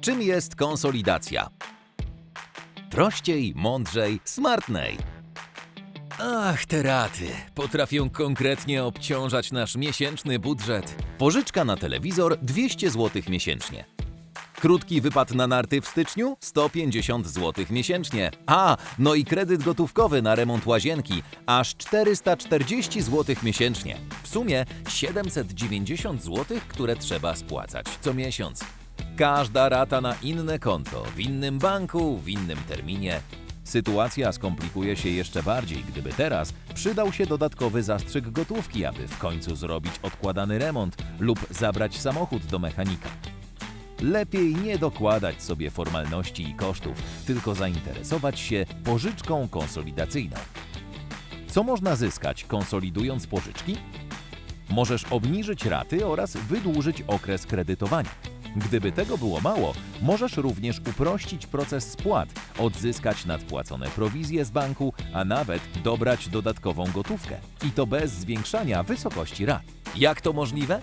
Czym jest konsolidacja? Prościej, mądrzej, smartnej. Ach, te raty. Potrafią konkretnie obciążać nasz miesięczny budżet. Pożyczka na telewizor 200 zł miesięcznie. Krótki wypad na narty w styczniu 150 zł miesięcznie. A, no i kredyt gotówkowy na remont łazienki aż 440 zł miesięcznie. W sumie 790 zł, które trzeba spłacać co miesiąc. Każda rata na inne konto, w innym banku, w innym terminie. Sytuacja skomplikuje się jeszcze bardziej, gdyby teraz przydał się dodatkowy zastrzyk gotówki, aby w końcu zrobić odkładany remont lub zabrać samochód do mechanika. Lepiej nie dokładać sobie formalności i kosztów, tylko zainteresować się pożyczką konsolidacyjną. Co można zyskać konsolidując pożyczki? Możesz obniżyć raty oraz wydłużyć okres kredytowania. Gdyby tego było mało, możesz również uprościć proces spłat, odzyskać nadpłacone prowizje z banku, a nawet dobrać dodatkową gotówkę. I to bez zwiększania wysokości rat. Jak to możliwe?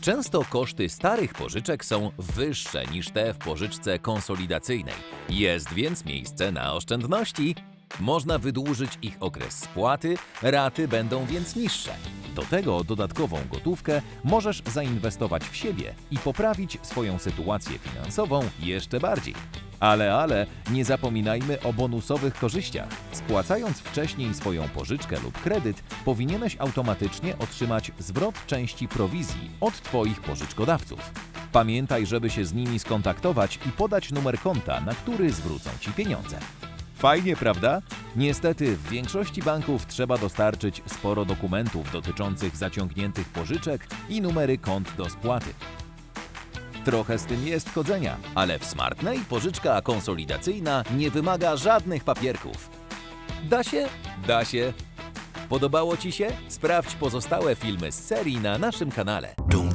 Często koszty starych pożyczek są wyższe niż te w pożyczce konsolidacyjnej. Jest więc miejsce na oszczędności. Można wydłużyć ich okres spłaty, raty będą więc niższe. Do tego dodatkową gotówkę możesz zainwestować w siebie i poprawić swoją sytuację finansową jeszcze bardziej. Ale, ale, nie zapominajmy o bonusowych korzyściach. Spłacając wcześniej swoją pożyczkę lub kredyt, powinieneś automatycznie otrzymać zwrot części prowizji od Twoich pożyczkodawców. Pamiętaj, żeby się z nimi skontaktować i podać numer konta, na który zwrócą Ci pieniądze. Fajnie, prawda? Niestety, w większości banków trzeba dostarczyć sporo dokumentów dotyczących zaciągniętych pożyczek i numery kont do spłaty. Trochę z tym jest chodzenia, ale w Smartnej pożyczka konsolidacyjna nie wymaga żadnych papierków. Da się? Da się. Podobało Ci się? Sprawdź pozostałe filmy z serii na naszym kanale. Dum,